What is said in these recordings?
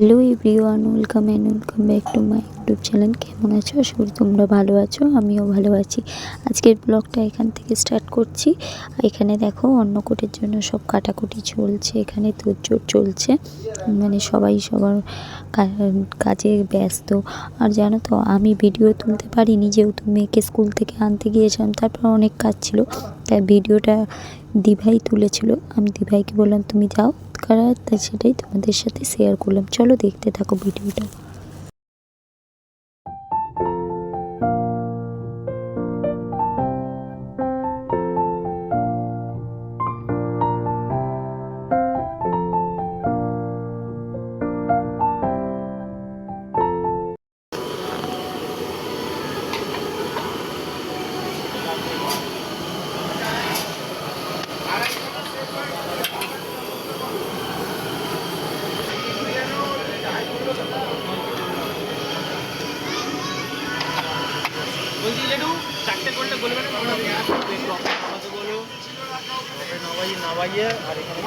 Hello everyone welcome and welcome back to my YouTube channel কেমন আছো? আশা করি তোমরা ভালো আছো, আমিও ভালো আছি। আজকের ব্লগটা এখান থেকে স্টার্ট করছি। এখানে দেখো অন্য কোটের জন্য সব কাটাকুটি চলছে, এখানে তোড়জোড় চলছে। মানে সবাই সবার কাজে ব্যস্ত। আর জানো তো, আমি ভিডিও তুলতে পারিনি, যেহেতু মেয়েকে স্কুল থেকে আনতে গিয়েছিলাম, তারপর অনেক কাজ ছিল, তাই ভিডিওটা দিভাই তুলেছিল। আমি দিভাইকে বললাম, তুমি যাও। কারা তাই সেটাই তোমাদের সাথে শেয়ার করলাম। চলো দেখতে থাকো ভিডিওটা। চারটে গোলটা গোল মানে আমাকে বলো নবাই নবাইয়ে আর এখানে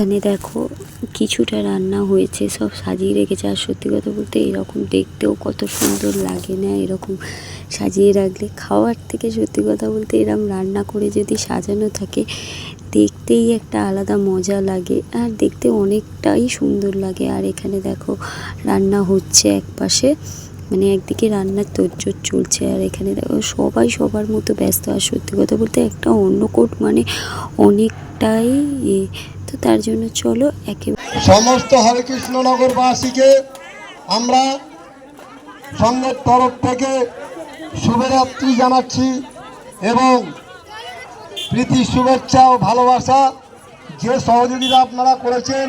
এখানে দেখো কিছুটা রান্না হয়েছে, সব সাজিয়ে রেখেছে। আর সত্যি কথা বলতে এরকম দেখতেও কত সুন্দর লাগে না এরকম সাজিয়ে রাখলে? খাওয়ার থেকে সত্যি কথা বলতে এরকম রান্না করে যদি সাজানো থাকে, দেখতেই একটা আলাদা মজা লাগে। আর দেখতে অনেকটাই সুন্দর লাগে। আর এখানে দেখো রান্না হচ্ছে এক পাশে মানে একদিকে রান্নার তোড়জোড় চলছে, আর এখানে দেখো সবাই সবার মতো ব্যস্ত। আর সত্যি কথা বলতে একটা অন্য কোট মানে অনেকটাই তো তার জন্য চলো একেবারে সমস্ত হরেকৃষ্ণনগরবাসীকে আমরা সংঘের তরফ থেকে শুভরাত্রি জানাচ্ছি এবং প্রীতি, শুভেচ্ছা ও ভালোবাসা যে সহযোগিতা আপনারা করেছেন,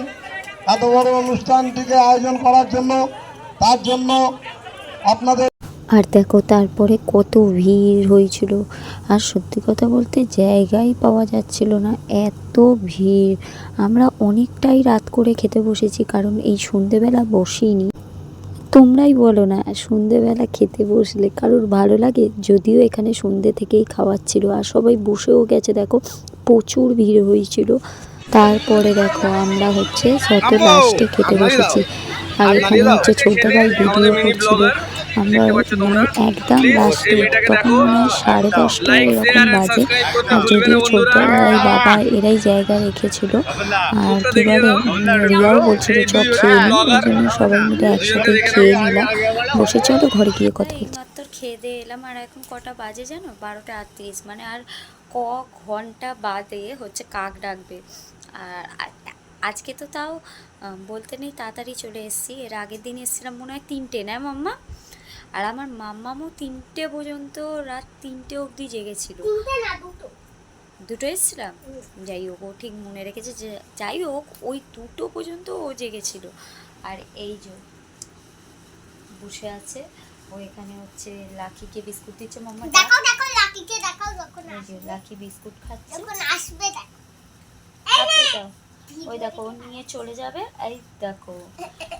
এত বড় অনুষ্ঠানটিকে আয়োজন করার জন্য, তার জন্য আপনাদের আর দেখো তারপরে কত ভিড় হয়েছিল। আর সত্যি কথা বলতে জায়গাই পাওয়া যাচ্ছিল না এত ভিড়। আমরা অনেকটাই রাত করে খেতে বসেছি কারণ এই সন্ধেবেলা বসিনি। তোমরাই বলো না সন্ধেবেলা খেতে বসলে কারোর ভালো লাগে? যদিও এখানে সন্ধে থেকেই খাওয়াচ্ছিল আর সবাই বসেও গেছে দেখো প্রচুর ভিড় হয়েছিল। তারপরে দেখো আমরা হচ্ছে শত লাস্টে খেতে বসেছি। আর এখানে হচ্ছে ছোট ভাই ভিডিও করছিল। আমরা একদম লাস্টে তখন সাড়ে দশটা এরকম বাজে। আর যদিও ছোট বাবা এরাই জায়গা রেখেছিল। আর কি বলে রিয়াও বলছিল, চ, খেয়ে নিই ওই জন্য সবাই মিলে একসাথে খেয়ে নিলাম। বসে চলো ঘরে গিয়ে কথা মাত্র খেয়ে দিয়ে এলাম, আর এখন কটা বাজে জানো? বারোটা আটত্রিশ। মানে আর ক ঘণ্টা বাদে হচ্ছে কাক ডাকবে। আর আজকে তো তাও বলতে নেই, তাড়াতাড়ি চলে এসেছি। এর আগের দিন এসেছিলাম, মনে হয় তিনটে, না, মাম্মা? আর আমার মাম্মামও তিনটে পর্যন্ত রাত তিনটে অবধি জেগেছিল। দুটো। এসেছিলাম? যাই হোক ও ঠিক মনে রেখেছে যে যাই হোক ওই দুটো পর্যন্ত ও জেগেছিল। আর এই যে বসে আছে ও এখানে হচ্ছে লাকিকে বিস্কুট দিচ্ছে মাম্মা। দেখো দেখো লাকিকে দেখাও যখন এই যে লাকি বিস্কুট খাচ্ছে। যখন আসবে দেখো। খাচ্ছে দাও। ওই দেখো নিয়ে চলে যাবে। এই দেখো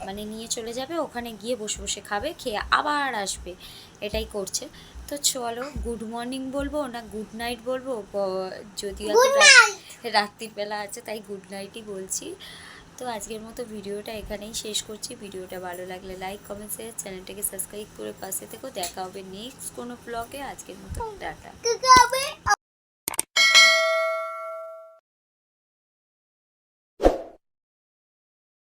মানে নিয়ে চলে যাবে ওখানে গিয়ে বসে বসে খাবে খেয়ে আবার আসবে। এটাই করছে। তো চলো গুড মর্নিং বলব না গুড নাইট বলব? এখন রাত্রির বেলা আছে তাই গুড নাইটই বলছি। তো আজকের মতো ভিডিওটা এখানেই শেষ করছি। ভিডিওটা ভালো লাগলে লাইক কমেন্ট শেয়ার চ্যানেলটাকে সাবস্ক্রাইব করে পাশে থেকো দেখা হবে নেক্সট কোনো ব্লগে আজকের মতো টাটা। হবে।